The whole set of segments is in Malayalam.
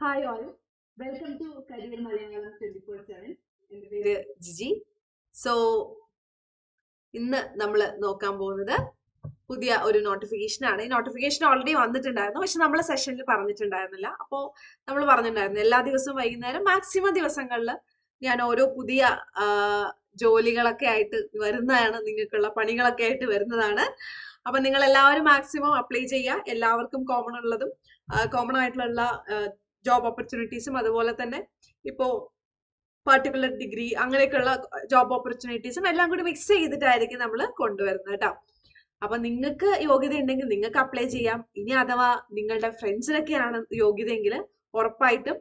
Hi all welcome to career Malayalam twenty four seven എന്റെ പേര് ജിജി. സോ ഇന്ന് നമ്മൾ നോക്കാൻ പോകുന്നത് പുതിയ ഒരു നോട്ടിഫിക്കേഷൻ ആണ്. ഈ നോട്ടിഫിക്കേഷൻ ഓൾറെഡി വന്നിട്ടുണ്ടായിരുന്നു. പക്ഷെ നമ്മൾ സെഷനിൽ പറഞ്ഞിട്ടുണ്ടായിരുന്നില്ല. അപ്പോൾ നമ്മൾ പറഞ്ഞിട്ടുണ്ടായിരുന്നു എല്ലാ ദിവസവും വൈകുന്നേരം മാക്സിമം ദിവസങ്ങളിൽ ഞാൻ ഓരോ പുതിയ ജോലികളൊക്കെ ആയിട്ട് വരുന്നതാണ്. നിങ്ങൾക്കുള്ള പണികളൊക്കെ ആയിട്ട് വരുന്നതാണ്. അപ്പൊ നിങ്ങൾ എല്ലാവരും മാക്സിമം അപ്ലൈ ചെയ്യുക എല്ലാവർക്കും കോമൺ ഉള്ളതും കോമൺ ആയിട്ടുള്ള ജോബ് ഓപ്പർച്യൂണിറ്റീസും അതുപോലെ തന്നെ ഇപ്പോ പർട്ടിക്കുലർ ഡിഗ്രി അങ്ങനെയൊക്കെയുള്ള ജോബ് ഓപ്പർച്യൂണിറ്റീസും എല്ലാം കൂടി മിക്സ് ചെയ്തിട്ടായിരിക്കും നമ്മൾ കൊണ്ടുവരുന്നത് കേട്ടോ. അപ്പൊ നിങ്ങൾക്ക് യോഗ്യത ഉണ്ടെങ്കിൽ നിങ്ങൾക്ക് അപ്ലൈ ചെയ്യാം. ഇനി അഥവാ നിങ്ങളുടെ ഫ്രണ്ട്സിനൊക്കെയാണ് യോഗ്യതയെങ്കിൽ ഉറപ്പായിട്ടും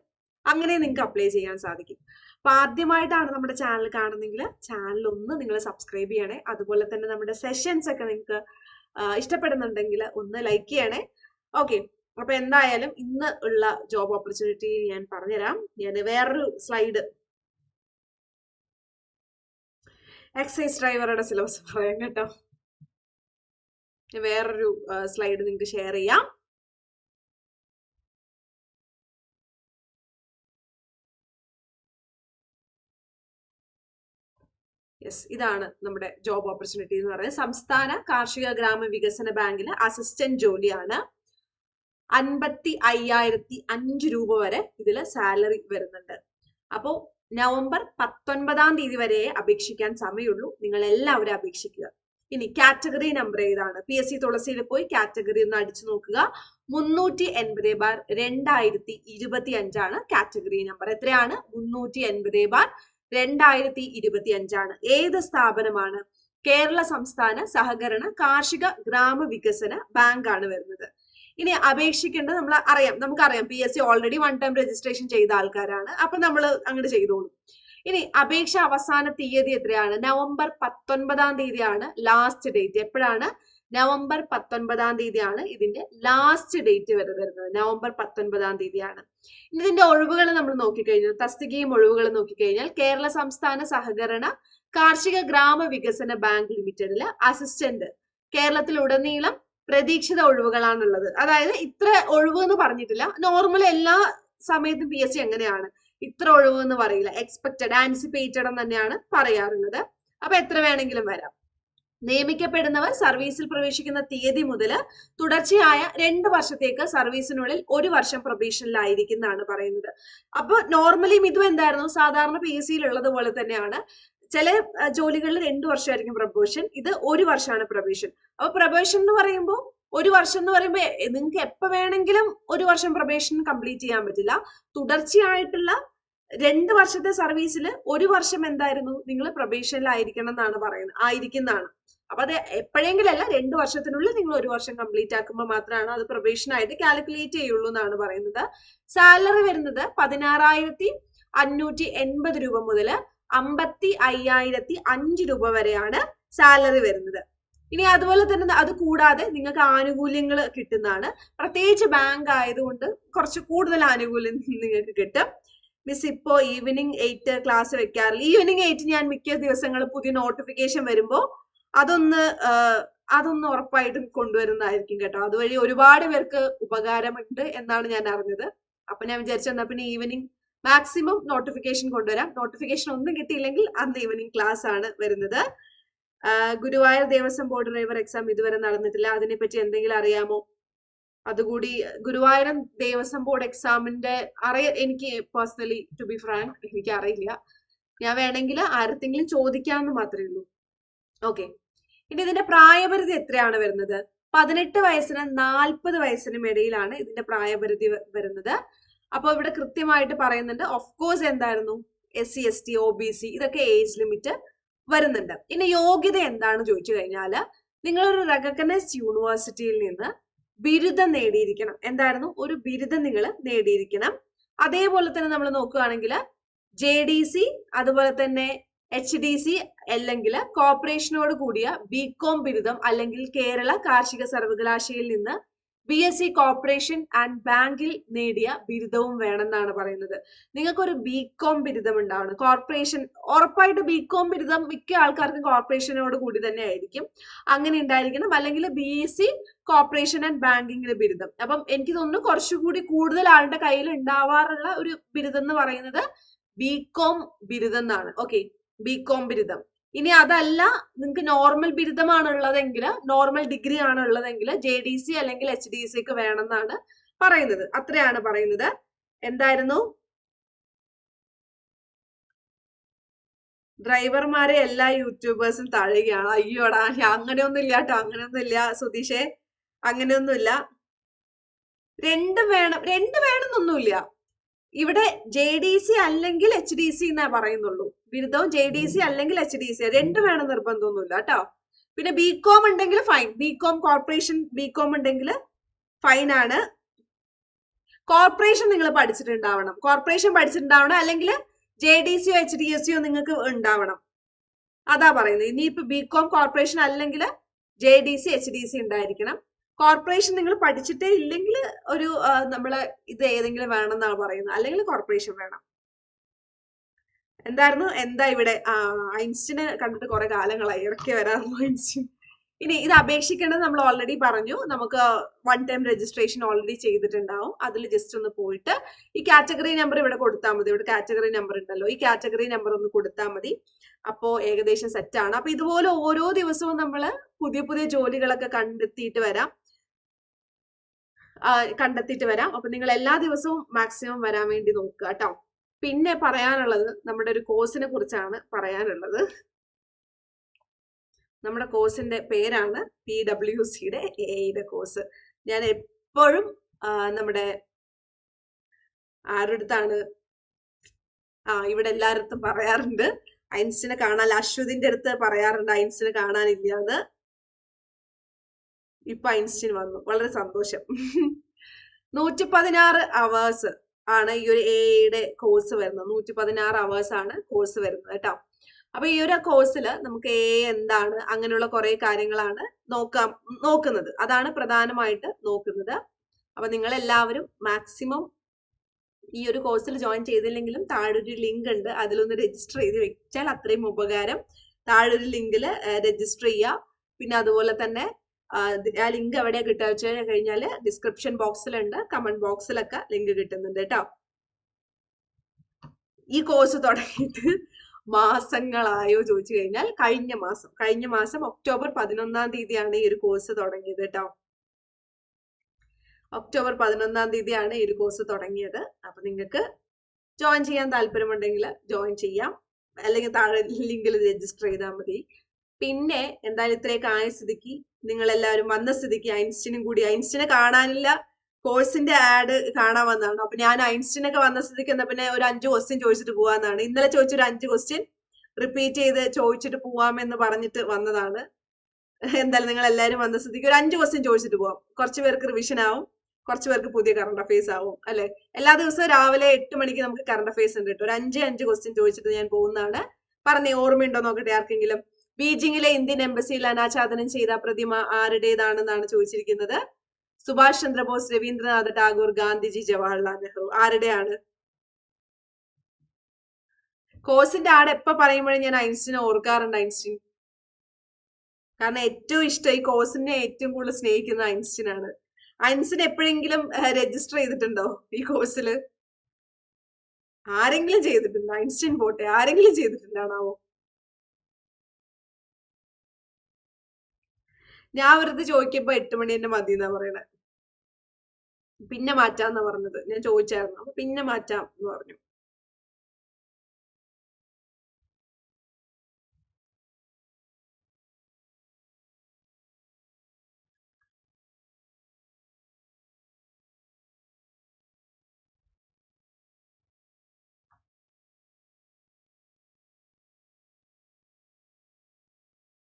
അങ്ങനെ നിങ്ങൾക്ക് അപ്ലൈ ചെയ്യാൻ സാധിക്കും. അപ്പൊ ആദ്യമായിട്ടാണ് നമ്മുടെ ചാനൽ കാണുന്നെങ്കിൽ ചാനൽ ഒന്ന് നിങ്ങൾ സബ്സ്ക്രൈബ് ചെയ്യണേ. അതുപോലെ തന്നെ നമ്മുടെ സെഷൻസ് ഒക്കെ നിങ്ങൾക്ക് ഇഷ്ടപ്പെടുന്നുണ്ടെങ്കിൽ ഒന്ന് ലൈക്ക് ചെയ്യണേ. ഓക്കെ അപ്പൊ എന്തായാലും ഇന്ന് ഉള്ള ജോബ് ഓപ്പർച്യൂണിറ്റി ഞാൻ പറഞ്ഞുതരാം. ഞാൻ വേറൊരു സ്ലൈഡ് എക്സൈസ് ഡ്രൈവറുടെ സിലബസ് പറയാം കേട്ടോ. വേറൊരു സ്ലൈഡ് നിങ്ങൾക്ക് ഷെയർ ചെയ്യാം. യെസ് ഇതാണ് നമ്മുടെ ജോബ് ഓപ്പർച്യൂണിറ്റി എന്ന് പറയുന്നത്. സംസ്ഥാന കാർഷിക ഗ്രാമ വികസന ബാങ്കിലെ അസിസ്റ്റന്റ് ജോലിയാണ് അൻപത്തി അയ്യായിരത്തി അഞ്ച് രൂപ വരെ ഇതിൽ സാലറി വരുന്നുണ്ട്. അപ്പോ നവംബർ പത്തൊൻപതാം തീയതി വരെ അപേക്ഷിക്കാൻ സമയമുള്ളൂ. നിങ്ങൾ എല്ലാവരും അപേക്ഷിക്കുക. ഇനി കാറ്റഗറി നമ്പർ ഏതാണ്? പി എസ് സി തുളസിയിൽ പോയി കാറ്റഗറി ഒന്ന് അടിച്ചു നോക്കുക. മുന്നൂറ്റി എൺപത് ബാർ രണ്ടായിരത്തി ഇരുപത്തി അഞ്ചാണ് കാറ്റഗറി നമ്പർ എത്രയാണ്? മുന്നൂറ്റി എൺപത് ബാർ രണ്ടായിരത്തി ഇരുപത്തി അഞ്ചാണ് ഏത് സ്ഥാപനമാണ്? കേരള സംസ്ഥാന സഹകരണ കാർഷിക ഗ്രാമ വികസന ബാങ്ക് ആണ് വരുന്നത്. ഇനി അപേക്ഷിക്കേണ്ടത് നമ്മൾ അറിയാം നമുക്കറിയാം P S C already one time registration ചെയ്ത ആൾക്കാരാണ് അപ്പൊ നമ്മൾ അങ്ങോട്ട് ചെയ്തോളൂ. ഇനി അപേക്ഷ അവസാന തീയതി എത്രയാണ്? നവംബർ പത്തൊൻപതാം തീയതിയാണ് ലാസ്റ്റ് ഡേറ്റ് എപ്പോഴാണ്? നവംബർ പത്തൊൻപതാം തീയതിയാണ് ഇതിന്റെ ലാസ്റ്റ് ഡേറ്റ് വരെ വരുന്നത്. നവംബർ പത്തൊൻപതാം തീയതിയാണ്. ഇതിന്റെ ഒഴിവുകൾ നമ്മൾ നോക്കിക്കഴിഞ്ഞാൽ തസ്തികയും ഒഴിവുകൾ നോക്കിക്കഴിഞ്ഞാൽ കേരള സംസ്ഥാന സഹകരണ കാർഷിക ഗ്രാമ വികസന ബാങ്ക് ലിമിറ്റഡിൽ അസിസ്റ്റന്റ് കേരളത്തിലുടനീളം പ്രതീക്ഷിത ഒഴിവുകളാണുള്ളത്. അതായത് ഇത്ര ഒഴിവ് എന്ന് പറഞ്ഞിട്ടില്ല. നോർമൽ എല്ലാ സമയത്തും പി എസ് സി എങ്ങനെയാണ്? ഇത്ര ഒഴിവ് എന്ന് പറയില്ല. എക്സ്പെക്റ്റഡ് ആൻസിപ്പേറ്റഡ് എന്ന് തന്നെയാണ് പറയാറുള്ളത്. അപ്പൊ എത്ര വേണമെങ്കിലും വരാം. നിയമിക്കപ്പെടുന്നവർ സർവീസിൽ പ്രവേശിക്കുന്ന തീയതി മുതൽ തുടർച്ചയായ രണ്ട് വർഷത്തേക്ക് സർവീസിനുള്ളിൽ ഒരു വർഷം പ്രൊബേഷനിലായിരിക്കുന്നതാണ് പറയുന്നത്. അപ്പൊ നോർമലി ഇതും എന്തായിരുന്നു? സാധാരണ പി എസ് സിയിൽ ഉള്ളത് പോലെ തന്നെയാണ്. ചില ജോലികളിൽ രണ്ടു വർഷമായിരിക്കും പ്രൊബേഷൻ ഇത് ഒരു വർഷമാണ് പ്രൊബേഷൻ. അപ്പൊ പ്രൊബേഷൻ എന്ന് പറയുമ്പോൾ ഒരു വർഷം എന്ന് പറയുമ്പോൾ നിങ്ങൾക്ക് എപ്പോ വേണമെങ്കിലും ഒരു വർഷം പ്രൊബേഷൻ കംപ്ലീറ്റ് ചെയ്യാൻ പറ്റില്ല. തുടർച്ചയായിട്ടുള്ള രണ്ട് വർഷത്തെ സർവീസിൽ ഒരു വർഷം എന്തായിരുന്നു? നിങ്ങൾ പ്രൊബേഷനിലായിരിക്കണം എന്നാണ് പറയുന്നത് ആയിരിക്കുന്നതാണ്. അപ്പൊ അത് എപ്പോഴെങ്കിലും അല്ല രണ്ട് വർഷത്തിനുള്ളിൽ നിങ്ങൾ ഒരു വർഷം കംപ്ലീറ്റ് ആക്കുമ്പോൾ മാത്രമാണ് അത് പ്രൊബേഷൻ ആയിട്ട് കാൽക്കുലേറ്റ് ചെയ്യുള്ളൂ എന്നാണ് പറയുന്നത്. സാലറി വരുന്നത് പതിനാറായിരത്തി അഞ്ഞൂറ്റി എൺപത് രൂപ മുതൽ അമ്പത്തി അയ്യായിരത്തി അഞ്ച് രൂപ വരെയാണ് സാലറി വരുന്നത്. ഇനി അതുപോലെ തന്നെ അത് കൂടാതെ നിങ്ങൾക്ക് ആനുകൂല്യങ്ങൾ കിട്ടുന്നതാണ്. പ്രത്യേകിച്ച് ബാങ്ക് ആയതുകൊണ്ട് കുറച്ച് കൂടുതൽ ആനുകൂല്യം നിങ്ങൾക്ക് കിട്ടും. മിസ് ഇപ്പോ ഈവനിങ് എയ്റ്റ് ക്ലാസ് വെക്കാറില്ല? ഈവനിങ് എയ്റ്റ് ഞാൻ മിക്ക ദിവസങ്ങൾ പുതിയ നോട്ടിഫിക്കേഷൻ വരുമ്പോൾ അതൊന്ന് അതൊന്ന് ഉറപ്പായിട്ടും കൊണ്ടുവരുന്നതായിരിക്കും കേട്ടോ. അതുവഴി ഒരുപാട് പേർക്ക് ഉപകാരമുണ്ട് എന്നാണ് ഞാൻ അറിഞ്ഞത്. അപ്പൊ ഞാൻ വിചാരിച്ചു എന്നാ പിന്നെ ഈവനിങ് മാക്സിമം നോട്ടിഫിക്കേഷൻ കൊണ്ടുവരാം. നോട്ടിഫിക്കേഷൻ ഒന്നും കിട്ടിയില്ലെങ്കിൽ അന്ന് ഈവനിങ് ക്ലാസ് ആണ് വരുന്നത്. Guruvayur Devaswom board driver exam ഇതുവരെ നടന്നിട്ടില്ല. അതിനെപ്പറ്റി എന്തെങ്കിലും അറിയാമോ? അതുകൂടി ഗുരുവായൂരം ദേവസ്വം ബോർഡ് എക്സാമിന്റെ അറിയ എനിക്ക് പേഴ്സണലി ടു ബി ഫ്രാങ്ക് എനിക്ക് അറിയില്ല. ഞാൻ വേണമെങ്കിൽ ആരത്തെങ്കിലും ചോദിക്കാമെന്ന് മാത്രമേ ഉള്ളൂ. ഓക്കെ ഇനി ഇതിന്റെ പ്രായപരിധി എത്രയാണ് വരുന്നത്? പതിനെട്ട് വയസ്സിനും നാൽപ്പത് വയസ്സിനും ഇടയിലാണ് ഇതിന്റെ പ്രായപരിധി വരുന്നത്. അപ്പോൾ ഇവിടെ കൃത്യമായിട്ട് പറയുന്നുണ്ട് ഓഫ് കോഴ്സ് എന്തായിരുന്നു? S C S T O B C ഇതൊക്കെ ഏജ് ലിമിറ്റ് വരുന്നുണ്ട്. ഇനി യോഗ്യത എന്താണ് ചോദിച്ചു കഴിഞ്ഞാൽ നിങ്ങളൊരു റെക്കഗ്നൈസ്ഡ് യൂണിവേഴ്സിറ്റിയിൽ നിന്ന് ബിരുദം നേടിയിരിക്കണം. എന്തായിരുന്നു? ഒരു ബിരുദം നിങ്ങൾ നേടിയിരിക്കണം. അതേപോലെ തന്നെ നമ്മൾ നോക്കുകയാണെങ്കിൽ ജെ ഡി സി അതുപോലെ തന്നെ എച്ച് ഡി സി അല്ലെങ്കിൽ കോർപ്പറേഷനോട് കൂടിയ ബികോം ബിരുദം അല്ലെങ്കിൽ കേരള കാർഷിക സർവകലാശാലയിൽ നിന്ന് B S C corporation and ബാങ്കിൽ നേടിയ ബിരുദവും വേണമെന്നാണ് പറയുന്നത്. നിങ്ങൾക്കൊരു ബി കോം ബിരുദം ഉണ്ടാവണം. കോർപ്പറേഷൻ ഉറപ്പായിട്ട് ബി കോം ബിരുദം മിക്ക ആൾക്കാർക്കും കോർപ്പറേഷനോട് കൂടി തന്നെ ആയിരിക്കും. അങ്ങനെ ഉണ്ടായിരിക്കണം. അല്ലെങ്കിൽ B S C corporation and ബാങ്കിങ്ങിലെ ബിരുദം. അപ്പം എനിക്ക് തോന്നുന്നു കുറച്ചുകൂടി കൂടുതൽ ആളുടെ കയ്യിൽ ഉണ്ടാവാറുള്ള ഒരു ബിരുദം എന്ന് പറയുന്നത് ബി കോം ബിരുദം എന്നാണ്. ഓക്കെ ബി കോം ബിരുദം. ഇനി അതല്ല നിങ്ങൾക്ക് നോർമൽ ബിരുദമാണ് ഉള്ളതെങ്കിൽ നോർമൽ ഡിഗ്രി ആണ് ഉള്ളതെങ്കിൽ ജെ ഡി സി അല്ലെങ്കിൽ എച്ച് ഡി സിക്ക് വേണമെന്നാണ് പറയുന്നത്. അത്രയാണ് പറയുന്നത്. എന്തായിരുന്നു? ഡ്രൈവർമാരെ എല്ലാ യൂട്യൂബേഴ്സും തഴയുകയാണ് അയ്യോടാ അങ്ങനെയൊന്നും ഇല്ല കേട്ടോ അങ്ങനെയൊന്നും ഇല്ല സുതീഷേ അങ്ങനെയൊന്നുമില്ല. രണ്ടും വേണം രണ്ട് വേണമെന്നൊന്നുമില്ല. ഇവിടെ ജെ ഡി സി അല്ലെങ്കിൽ എച്ച് ഡി സി എന്നേ പറയുന്നുള്ളൂ. ബിരുദവും ജെ ഡി സി അല്ലെങ്കിൽ എച്ച് ഡി സി രണ്ട് വേണം നിർബന്ധമൊന്നുമില്ല കേട്ടോ. പിന്നെ ബി കോം ഉണ്ടെങ്കിൽ fine B com corporation B com ഉണ്ടെങ്കിൽ ഫൈൻ ആണ്. കോർപ്പറേഷൻ നിങ്ങൾ പഠിച്ചിട്ടുണ്ടാവണം. കോർപ്പറേഷൻ പഠിച്ചിട്ടുണ്ടാവണം അല്ലെങ്കിൽ ജെ ഡി സിയോ എച്ച് ഡി എസ് സിയോ നിങ്ങൾക്ക് ഉണ്ടാവണം. അതാ പറയുന്നത്. ഇനിയിപ്പോ ബി കോം കോർപ്പറേഷൻ അല്ലെങ്കിൽ J D C H D C ഉണ്ടായിരിക്കണം. കോർപ്പറേഷൻ നിങ്ങൾ പഠിച്ചിട്ടേ ഇല്ലെങ്കിൽ ഒരു നമ്മൾ ഇത് ഏതെങ്കിലും വേണം എന്നാണ് പറയുന്നത്. അല്ലെങ്കിൽ കോർപ്പറേഷൻ വേണം. എന്തായിരുന്നു? എന്താ ഇവിടെ? ഐൻസ്റ്റിനെ കണ്ടിട്ട് കുറെ കാലങ്ങളായി. ഇറക്കി വരാറുള്ളൂ ഐൻസ്റ്റിൻ. ഇനി ഇത് അപേക്ഷിക്കേണ്ടത് നമ്മൾ ഓൾറെഡി പറഞ്ഞു. നമുക്ക് വൺ ടൈം രജിസ്ട്രേഷൻ ഓൾറെഡി ചെയ്തിട്ടുണ്ടാവും. അതിൽ ജസ്റ്റ് ഒന്ന് പോയിട്ട് ഈ കാറ്റഗറി നമ്പർ ഇവിടെ കൊടുത്താൽ മതി. ഇവിടെ കാറ്റഗറി നമ്പർ ഉണ്ടല്ലോ. ഈ കാറ്റഗറി നമ്പർ ഒന്ന് കൊടുത്താൽ മതി. അപ്പോൾ ഏകദേശം സെറ്റ് ആണ്. അപ്പൊ ഇതുപോലെ ഓരോ ദിവസവും നമ്മൾ പുതിയ പുതിയ ജോലികളൊക്കെ കണ്ടെത്തിയിട്ട് വരാം. കണ്ടെത്തിയിട്ട് വരാം. അപ്പൊ നിങ്ങൾ എല്ലാ ദിവസവും മാക്സിമം വരാൻ വേണ്ടി നോക്കുക കേട്ടോ. പിന്നെ പറയാനുള്ളത് നമ്മുടെ ഒരു കോഴ്സിനെ കുറിച്ചാണ് പറയാനുള്ളത്. നമ്മുടെ കോഴ്സിന്റെ പേരാണ് പി ഡബ്ല്യു സിയുടെ എയുടെ കോഴ്സ് ഞാൻ എപ്പോഴും നമ്മുടെ ആരുടെ ആ ഇവിടെ എല്ലായിടത്തും പറയാറുണ്ട്. ഐൻസിനെ കാണാൻ അശ്വതിന്റെ അടുത്ത് പറയാറുണ്ട് ഐൻസിനെ കാണാനില്ല എന്ന് ഇപ്പൊ ഐൻസ്റ്റീൻ വന്നു. വളരെ സന്തോഷം. നൂറ്റി പതിനാറ് അവേഴ്സ് ആണ് ഈ ഒരു എയുടെ കോഴ്സ് വരുന്നത്. നൂറ്റി പതിനാറ് അവേഴ്സ് ആണ് കോഴ്സ് വരുന്നത് കേട്ടോ. അപ്പൊ ഈ ഒരു കോഴ്സിൽ നമുക്ക് എ എന്താണ് അങ്ങനെയുള്ള കുറെ കാര്യങ്ങളാണ് നോക്കാം നോക്കുന്നത്. അതാണ് പ്രധാനമായിട്ട് നോക്കുന്നത്. അപ്പൊ നിങ്ങൾ എല്ലാവരും മാക്സിമം ഈ ഒരു കോഴ്സിൽ ജോയിൻ ചെയ്തില്ലെങ്കിലും താഴെ ഒരു ലിങ്ക് ഉണ്ട്. അതിലൊന്ന് രജിസ്റ്റർ ചെയ്ത് വെച്ചാൽ അത്രയും ഉപകാരം. താഴെ ഒരു ലിങ്കിൽ രജിസ്റ്റർ ചെയ്യുക പിന്നെ അതുപോലെ തന്നെ ആ ലിങ്ക് എവിടെയാ കിട്ടുക വെച്ച് കഴിഞ്ഞാൽ ഡിസ്ക്രിപ്ഷൻ ബോക്സിലുണ്ട് കമന്റ് ബോക്സിലൊക്കെ ലിങ്ക് കിട്ടുന്നുണ്ട് കേട്ടോ ഈ കോഴ്സ് തുടങ്ങിയിട്ട് മാസങ്ങളായോ ചോദിച്ചു കഴിഞ്ഞാൽ കഴിഞ്ഞ മാസം. കഴിഞ്ഞ മാസം ഒക്ടോബർ പതിനൊന്നാം തീയതിയാണ് ഈ ഒരു കോഴ്സ് തുടങ്ങിയത് കേട്ടോ ഒക്ടോബർ പതിനൊന്നാം തീയതിയാണ് ഈ ഒരു കോഴ്സ് തുടങ്ങിയത്. അപ്പൊ നിങ്ങൾക്ക് ജോയിൻ ചെയ്യാൻ താല്പര്യമുണ്ടെങ്കിൽ ജോയിൻ ചെയ്യാം. അല്ലെങ്കിൽ താഴെ ലിങ്കിൽ രജിസ്റ്റർ ചെയ്താൽ മതി. പിന്നെ എന്തായാലും ഇത്രയൊക്കെ ആയ സ്ഥിതിക്ക് നിങ്ങൾ എല്ലാവരും വന്ന സ്ഥിതിക്ക് ഐൻസ്റ്റീനും കൂടി ഐൻസ്റ്റീനെ കാണാനില്ല. കോഴ്സിന്റെ ആഡ് കാണാൻ വന്നതാണ്. അപ്പൊ ഞാൻ ഐൻസ്റ്റീനൊക്കെ വന്ന സ്ഥിതിക്ക് എന്നാ പിന്നെ ഒരു അഞ്ച് ക്വസ്റ്റ്യൻ ചോദിച്ചിട്ട് പോവാന്നാണ്. ഇന്നലെ ചോദിച്ച ഒരു അഞ്ച് ക്വസ്റ്റ്യൻ റിപ്പീറ്റ് ചെയ്ത് ചോദിച്ചിട്ട് പോവാമെന്ന് പറഞ്ഞിട്ട് വന്നതാണ്. എന്തായാലും നിങ്ങൾ എല്ലാവരും വന്ന സ്ഥിതിക്ക് ഒരു അഞ്ച് ക്വസ്റ്റ്യൻ ചോദിച്ചിട്ട് പോവാം. കുറച്ച് പേർക്ക് റിവിഷൻ ആവും. കുറച്ച് പേർക്ക് പുതിയ കറണ്ട് അഫയേഴ്സ് ആവും അല്ലെ? എല്ലാ ദിവസവും രാവിലെ എട്ട് മണിക്ക് നമുക്ക് കറണ്ട് അഫയേഴ്സ് ഉണ്ട് കേട്ടോ. ഒരു അഞ്ച് അഞ്ച് ക്വസ്റ്റ്യൻ ചോദിച്ചിട്ട് ഞാൻ പോകുന്നതാണ്. പറഞ്ഞേ ഓർമ്മയുണ്ടോ നോക്കട്ടെ ആർക്കെങ്കിലും? ബീജിംഗിലെ ഇന്ത്യൻ എംബസിയിൽ അനാച്ഛാദനം ചെയ്ത പ്രതിമ ആരുടേതാണെന്നാണ് ചോദിച്ചിരിക്കുന്നത്? സുഭാഷ് ചന്ദ്രബോസ് രവീന്ദ്രനാഥ് ടാഗോർ ഗാന്ധിജി ജവഹർലാൽ നെഹ്റു ആരുടെയാണ്? കോസിന്റെ ആട് എപ്പോ പറയുമ്പോഴും ഞാൻ ഐൻസ്റ്റീനെ ഓർക്കാറുണ്ട് ഐൻസ്റ്റീൻ. കാരണം ഏറ്റവും ഇഷ്ടം ഈ കോസിനെ ഏറ്റവും കൂടുതൽ സ്നേഹിക്കുന്ന ഐൻസ്റ്റീൻ ആണ് ഐൻസ്റ്റീൻ എപ്പോഴെങ്കിലും രജിസ്റ്റർ ചെയ്തിട്ടുണ്ടോ ഈ കോഴ്സിൽ ആരെങ്കിലും ചെയ്തിട്ടുണ്ടോ? ഐൻസ്റ്റീൻ പോട്ടെ ആരെങ്കിലും ചെയ്തിട്ടുണ്ടാണാവോ? ഞാൻ വെറുതെ ചോദിക്കുമ്പോ എട്ട് മണി തന്നെ മതി എന്നാ പറയണത് പിന്നെ മാറ്റാന്നാ പറഞ്ഞത്. ഞാൻ ചോദിച്ചായിരുന്നു. അപ്പൊ പിന്നെ മാറ്റാം എന്ന് പറഞ്ഞു.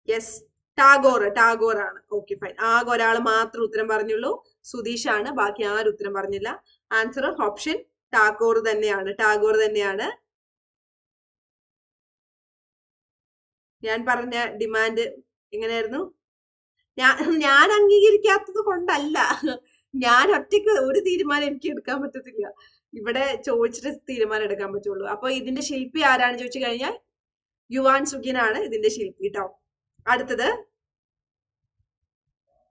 യെസ് ടാഗോർ ടാഗോർ ആണ് ഓക്കെ ഫൈൻ ആകെ ഒരാൾ മാത്രം ഉത്തരം പറഞ്ഞുള്ളൂ. സുധീഷ് ആണ് ബാക്കി ആരും ഉത്തരം പറഞ്ഞില്ല. ആൻസർ ഓപ്ഷൻ ടാഗോർ തന്നെയാണ്. ടാഗോർ തന്നെയാണ്. ഞാൻ പറഞ്ഞ ഡിമാൻഡ് എങ്ങനെയായിരുന്നു? ഞാൻ ഞാൻ അംഗീകരിക്കാത്തത് കൊണ്ടല്ല. ഞാൻ ഒറ്റയ്ക്ക് ഒരു തീരുമാനം എനിക്ക് എടുക്കാൻ പറ്റത്തില്ല. ഇവിടെ ചോദിച്ചിട്ട് തീരുമാനം എടുക്കാൻ പറ്റുള്ളൂ. അപ്പൊ ഇതിന്റെ ശില്പി ആരാണ് ചോദിച്ചു കഴിഞ്ഞാൽ യുവാൻ സുഖിനാണ് ഇതിന്റെ ശില്പി കേട്ടോ അടുത്തത്.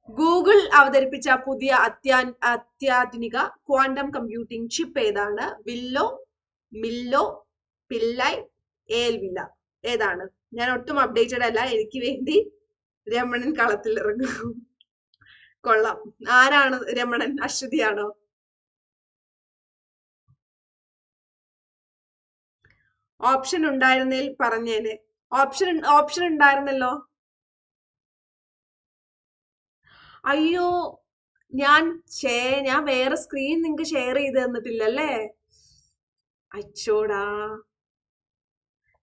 ഗൂഗിൾ അവതരിപ്പിച്ച പുതിയ അത്യാ അത്യാധുനിക ക്വാണ്ടം കമ്പ്യൂട്ടിംഗ് ചിപ്പ് ഏതാണ്? വില്ലോ മില്ലോ പില്ലൈ ഏൽവില്ല ഏതാണ്? ഞാൻ ഒട്ടും അപ്ഡേറ്റഡ് അല്ല. എനിക്ക് വേണ്ടി രമണൻ കളത്തിൽ ഇറങ്ങും കൊള്ളാം. ആരാണ് രമണൻ? അശ്വതിയാണോ? ഓപ്ഷൻ ഉണ്ടായിരുന്നേൽ പറഞ്ഞേനെ. ഓപ്ഷൻ ഓപ്ഷൻ ഉണ്ടായിരുന്നല്ലോ. അയ്യോ ഞാൻ ഷേ ഞാൻ വേറെ സ്ക്രീൻ നിങ്ങക്ക് ഷെയർ ചെയ്ത് തന്നിട്ടില്ലല്ലേ? അച്ചോടാ.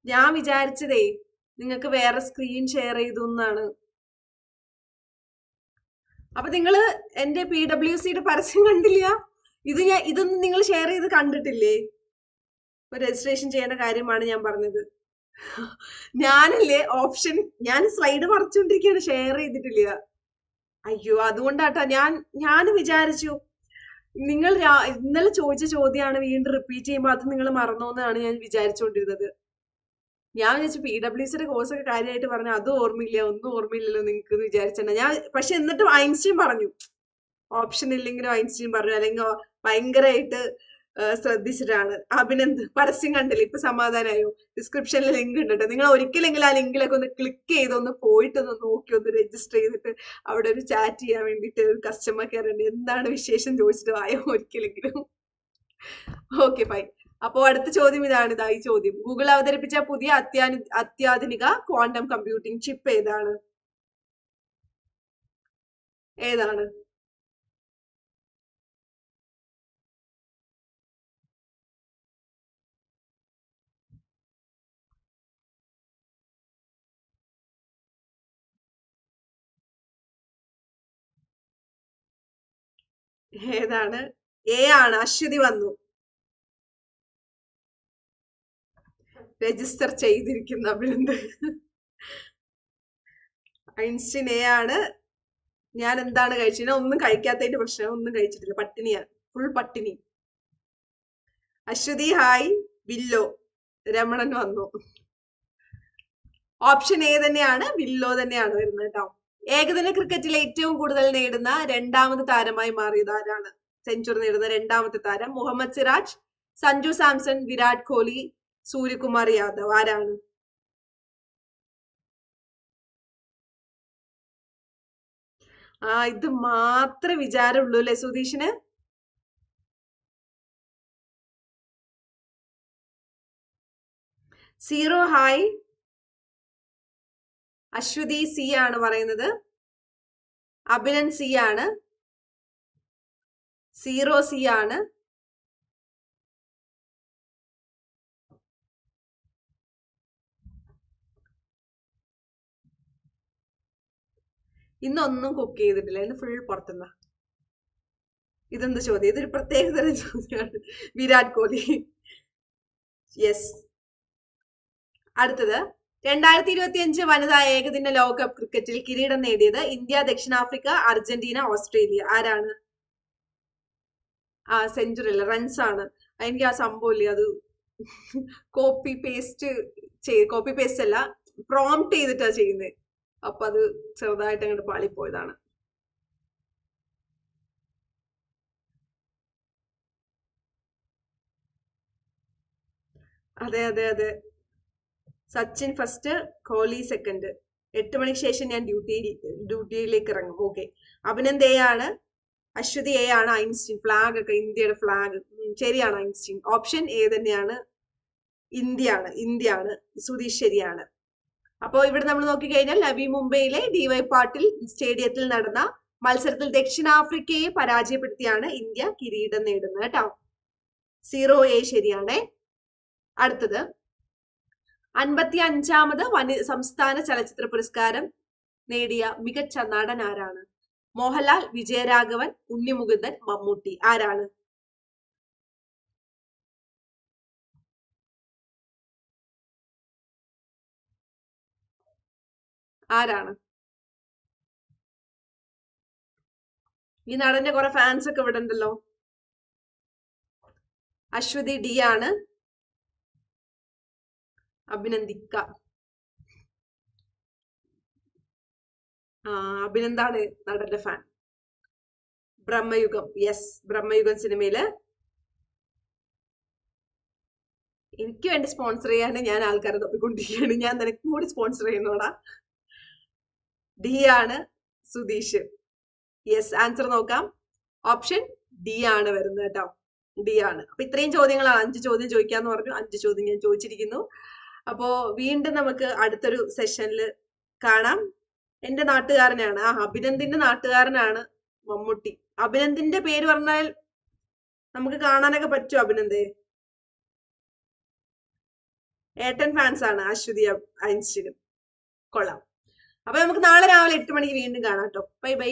ഞാൻ വിചാരിച്ചതേ നിങ്ങൾക്ക് വേറെ സ്ക്രീൻ ഷെയർ ചെയ്തു എന്നാണ്. അപ്പൊ നിങ്ങൾ എന്റെ പി ഡബ്ല്യു സിയുടെ പരസ്യം കണ്ടില്ല? ഇത് ഞാൻ ഇതൊന്നും നിങ്ങൾ ഷെയർ ചെയ്ത് കണ്ടിട്ടില്ലേ? രജിസ്ട്രേഷൻ ചെയ്യേണ്ട കാര്യമാണ് ഞാൻ പറഞ്ഞത്. ഞാനല്ലേ ഓപ്ഷൻ ഞാൻ സ്ലൈഡ് മറച്ചുകൊണ്ടിരിക്കുകയാണ് ഷെയർ ചെയ്തിട്ടില്ല. അയ്യോ അതുകൊണ്ടാട്ടോ ഞാൻ ഞാൻ വിചാരിച്ചു. നിങ്ങൾ ഇന്നലെ ചോദിച്ച ചോദ്യമാണ് വീണ്ടും റിപ്പീറ്റ് ചെയ്യുമ്പോൾ അത് നിങ്ങൾ മറന്നോന്നാണ് ഞാൻ വിചാരിച്ചുകൊണ്ടിരുന്നത് ഞാൻ വിചാരിച്ചു പി ഡബ്ല്യു സിയുടെ കോഴ്സ് ഒക്കെ കാര്യമായിട്ട് പറഞ്ഞു അതും ഓർമ്മയില്ല ഒന്നും ഓർമ്മയില്ലല്ലോ നിങ്ങൾക്ക് എന്ന് ഞാൻ പക്ഷെ എന്നിട്ടും ഐൻസ്റ്റീൻ പറഞ്ഞു. ഓപ്ഷൻ ഇല്ലെങ്കിലും ഐൻസ്റ്റീൻ പറഞ്ഞു. അല്ലെങ്കിൽ ഭയങ്കരമായിട്ട് ശ്രദ്ധിച്ചിട്ടാണ്. അഭിനന്ദ് പരസ്യം കണ്ടില്ല? ഇപ്പൊ സമാധാനമായോ ഡിസ്ക്രിപ്ഷനിൽ ലിങ്ക് ഉണ്ട് കേട്ടോ നിങ്ങൾ ഒരിക്കലെങ്കിലും ആ ലിങ്കിലൊക്കെ ഒന്ന് ക്ലിക്ക് ചെയ്ത് ഒന്ന് പോയിട്ട് ഒന്ന് നോക്കി ഒന്ന് രജിസ്റ്റർ ചെയ്തിട്ട് അവിടെ ഒരു ചാറ്റ് ചെയ്യാൻ വേണ്ടിയിട്ട് ഒരു കസ്റ്റമർ കെയർ ഉണ്ട്. എന്താണ് വിശേഷം ചോദിച്ചിട്ട് ആയോ ഒരിക്കലെങ്കിലും. ഓക്കെ ഫൈൻ അപ്പോ അടുത്ത ചോദ്യം ഇതാണ് ഇതാ ഈ ചോദ്യം. ഗൂഗിൾ അവതരിപ്പിച്ച പുതിയ അത്യാനു അത്യാധുനിക ക്വാണ്ടം കമ്പ്യൂട്ടിംഗ് ചിപ്പ് ഏതാണ്? ഏതാണ്? ഏതാണ്? എ ആണ്. അശ്വതി വന്നു. രജിസ്റ്റർ ചെയ്തിരിക്കുന്ന അഭിനന്ദ് ഐൻസ്റ്റീൻ എ ആണ്. ഞാൻ എന്താണ് കഴിച്ചത്? ഒന്നും കഴിക്കാത്തതിന്റെ പ്രശ്നം. ഒന്നും കഴിച്ചിട്ടില്ല. പട്ടിണിയാണ് ഫുൾ പട്ടിണി. അശ്വതി ഹായ്. വില്ലോ. രമണൻ വന്നു. ഓപ്ഷൻ എ തന്നെയാണ്. വില്ലോ തന്നെയാണ് വരുന്നത് കേട്ടോ. ഏകദിന ക്രിക്കറ്റിൽ ഏറ്റവും കൂടുതൽ നേടുന്ന രണ്ടാമത് താരമായി മാറിയത് ആരാണ് സെഞ്ചുറി നേടുന്ന രണ്ടാമത്തെ താരം മുഹമ്മദ് സിറാജ് സഞ്ജു സാംസൺ വിരാട് കോഹ്ലി സൂര്യകുമാർ യാദവ്. ആരാണ്? ആ ഇത് മാത്രമേ വിചാരമുള്ളൂ അല്ലെ സുധീഷിന്? Zero hi. അശ്വതി സി ആണ് പറയുന്നത്. അഭിനൻ സി ആണ്. സീറോ സി ആണ്. ഇന്നൊന്നും കുക്ക് ചെയ്തിട്ടില്ല. ഇന്ന് ഫുൾ പുറത്തുനിന്ന ഇതെന്ത് ചോദ്യം? ഇതൊരു പ്രത്യേക തരം ചോദ്യമാണ്. വിരാട് കോഹ്ലി. യെസ് അടുത്തത്. രണ്ടായിരത്തി ഇരുപത്തി അഞ്ച് വനിതാ ഏകദിന ലോകകപ്പ് ക്രിക്കറ്റിൽ കിരീടം നേടിയത് ഇന്ത്യ ദക്ഷിണാഫ്രിക്ക അർജന്റീന ഓസ്ട്രേലിയ. ആരാണ്? ആ സെഞ്ചുറി അല്ല റൺസ് ആണ്. എനിക്ക് ആ സംഭവം ഇല്ലേ അത് കോപ്പി പേസ്റ്റ് കോപ്പി പേസ്റ്റ് അല്ല പ്രോംപ്റ്റ് ചെയ്തിട്ടാ ചെയ്യുന്നത് അപ്പൊ അത് ചെറുതായിട്ട് അങ്ങോട്ട് പാളിപ്പോയതാണ്. അതെ അതെ അതെ. സച്ചിൻ ഫസ്റ്റ് കോഹ്ലി സെക്കൻഡ് എട്ട് മണിക്ക് ശേഷം ഞാൻ ഡ്യൂട്ടിയിൽ ഡ്യൂട്ടിയിലേക്ക് ഇറങ്ങും. ഓക്കെ അഭിനന്ദ് എ ആണ് അശ്വതി എ ആണ് ഐൻസ്റ്റീൻ ഫ്ലാഗ് ഒക്കെ ഇന്ത്യയുടെ ഫ്ലാഗ് ശരിയാണ് ഐൻസ്റ്റീൻ ഓപ്ഷൻ എ തന്നെയാണ് ഇന്ത്യ ആണ് ഇന്ത്യ ആണ് സുധീഷ് ശരിയാണ്. അപ്പോൾ ഇവിടെ നമ്മൾ നോക്കിക്കഴിഞ്ഞാൽ നവി മുംബൈയിലെ ഡിവൈ പാട്ടിൽ സ്റ്റേഡിയത്തിൽ നടന്ന മത്സരത്തിൽ ദക്ഷിണാഫ്രിക്കയെ പരാജയപ്പെടുത്തിയാണ് ഇന്ത്യ കിരീടം നേടുന്നത് കേട്ടോ. സീറോ എ ശരിയാണേ. അടുത്തത്. അൻപത്തി അഞ്ചാമത് വനി സംസ്ഥാന ചലച്ചിത്ര പുരസ്കാരം നേടിയ മികച്ച നടൻ ആരാണ്? മോഹൻലാൽ വിജയരാഘവൻ ഉണ്ണിമുകുന്ദൻ മമ്മൂട്ടി. ആരാണ്? ആരാണ്? ഈ നടന്റെ കുറെ ഫാൻസ് ഒക്കെ ഇവിടെ ഉണ്ടല്ലോ അശ്വതി ഡി ആണ്. അഭിനന്ദിക്ക. ആ അഭിനന്ദാണ് നടന്റെ ഫാൻ ബ്രഹ്മയുഗം. യെസ് ബ്രഹ്മയുഗം സിനിമയിൽ എനിക്ക് വേണ്ടി സ്പോൺസർ ചെയ്യാൻ ഞാൻ ആൾക്കാരെ തപ്പിക്കൊണ്ടിരിക്കുകയാണ് ഞാൻ നിനക്ക് കൂടി സ്പോൺസർ ചെയ്യുന്നോടാ. ഡി ആണ് സുധീഷ്. യെസ് ആൻസർ നോക്കാം. ഓപ്ഷൻ ഡി ആണ് വരുന്നത് കേട്ടോ. ഡി ആണ്. അപ്പൊ ഇത്രയും ചോദ്യങ്ങളാണ്. അഞ്ച് ചോദ്യം ചോദിക്കാന്ന് പറഞ്ഞു. അഞ്ച് ചോദ്യം ഞാൻ ചോദിച്ചിരിക്കുന്നു. അപ്പോ വീണ്ടും നമുക്ക് അടുത്തൊരു സെഷനിൽ കാണാം. എന്റെ നാട്ടുകാരനാണ്. ആ അഭിനന്ദിന്റെ നാട്ടുകാരനാണ് മമ്മൂട്ടി. അഭിനന്ദിന്റെ പേര് പറഞ്ഞാൽ നമുക്ക് കാണാനൊക്കെ പറ്റുമോ അഭിനന്ദേ? ഏട്ടൻ ഫാൻസ് ആണ് അശ്വതി അയൻസ്റ്റിനും കൊള്ളാം. അപ്പൊ നമുക്ക് നാളെ രാവിലെ എട്ട് മണിക്ക് വീണ്ടും കാണാം കേട്ടോ. Bye bye.